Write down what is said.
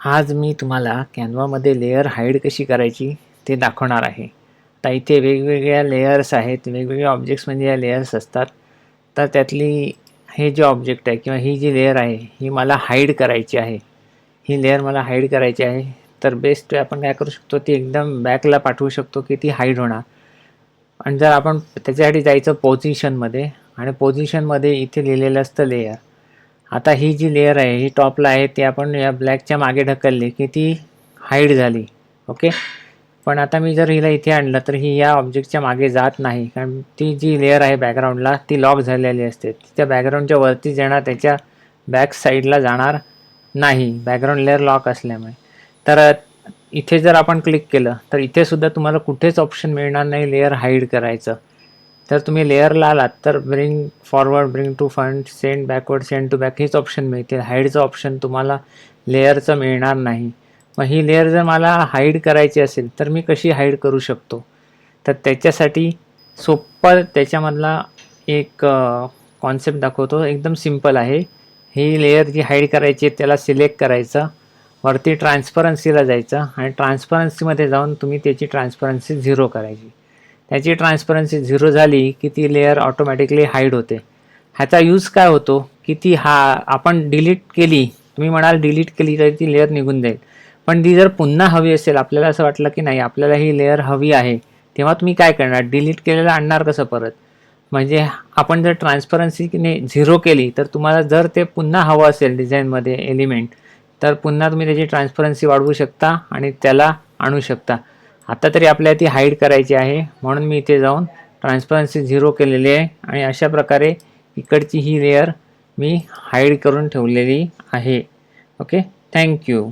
आज मी तुम्हाला कॅनवामध्ये layer hide कशी करायची ते दाखवणार आहे. तर इथे वेगवेगळ्या लेयर्स आहेत वेगवेगळे ऑब्जेक्ट्स म्हणजे या लेयर्स असतात. तर त्यातली हे जे ऑब्जेक्ट आहे किंवा ही जी लेअर आहे ही मला हाईड करायची आहे. ही लेअर मला हाईड करायची आहे. तर बेस्ट आपण काय करू शकतो ती एकदम बॅकला पाठवू शकतो की ती हाईड होणार. आणि जर आपण त्याच्यासाठी जायचं पोझिशनमध्ये आणि पोझिशनमध्ये इथे लिहिलेलं असतं लेअर आता ही जी लेअर आहे ही टॉपला आहे ती आपण या ब्लॅकच्या मागे ढकलली की ती हाईड झाली. ओके पण आता मी जर हिला इथे आणलं तर ही या ऑब्जेक्टच्या मागे जात नाही. कारण ती जी लेअर आहे बॅकग्राऊंडला ती लॉक झालेली असते. ती त्या बॅकग्राऊंडच्या वरती जाणार त्याच्या बॅक साईडला जाणार नाही. बॅकग्राऊंड लेअर लॉक असल्यामुळे. तर इथे जर आपण क्लिक केलं तर इथेसुद्धा तुम्हाला कुठेच ऑप्शन मिळणार नाही लेअर हाईड करायचं. तर तुम्ही लेअरला आलात तर bring forward bring to front send backward send to back हेच ऑप्शन मिळतील. हाईडचं ऑप्शन तुम्हाला लेअरचं मिळणार नाही. मग ही लेअर जर मला हाईड करायची असेल तर मी कशी हाईड करू शकतो? तर त्याच्यासाठी सोप्पा त्याच्यामधला एक कॉन्सेप्ट दाखवतो. एकदम सिंपल आहे. ही लेअर जी हाईड करायची आहे त्याला सिलेक्ट करायचं. वरती ट्रान्सपरन्सीला जायचं आणि ट्रान्सपरन्सीमध्ये जाऊन तुम्ही त्याची ट्रान्सपरन्सी झिरो करायची. त्याची ट्रान्सपरन्सी झिरो झाली की ती लेअर ऑटोमॅटिकली हाईड होते. ह्याचा यूज काय होतो? की ती हा आपण डिलीट केली तुम्ही म्हणाल डिलीट केली तरी ती लेअर निघून जाईल. पण ती जर पुन्हा हवी असेल आपल्याला असं वाटलं की नाही आपल्याला ही लेअर हवी आहे तेव्हा तुम्ही काय करणार? डिलीट केलेलं आणणार कसं परत? म्हणजे आपण जर ट्रान्सपरन्सीने झिरो केली तर तुम्हाला जर ते पुन्हा हवं असेल डिझाईनमध्ये एलिमेंट तर पुन्हा तुम्ही त्याची ट्रान्सपरन्सी वाढवू शकता आणि त्याला आणू शकता. आता तरी आपल्याला ती हाईड करायची आहे. म्हणून मी इथे जाऊन ट्रान्सपरन्सी झिरो केलेली आहे. आणि अशा प्रकारे इकडची ही लेअर मी हाईड करून ठेवलेली आहे. Okay thank you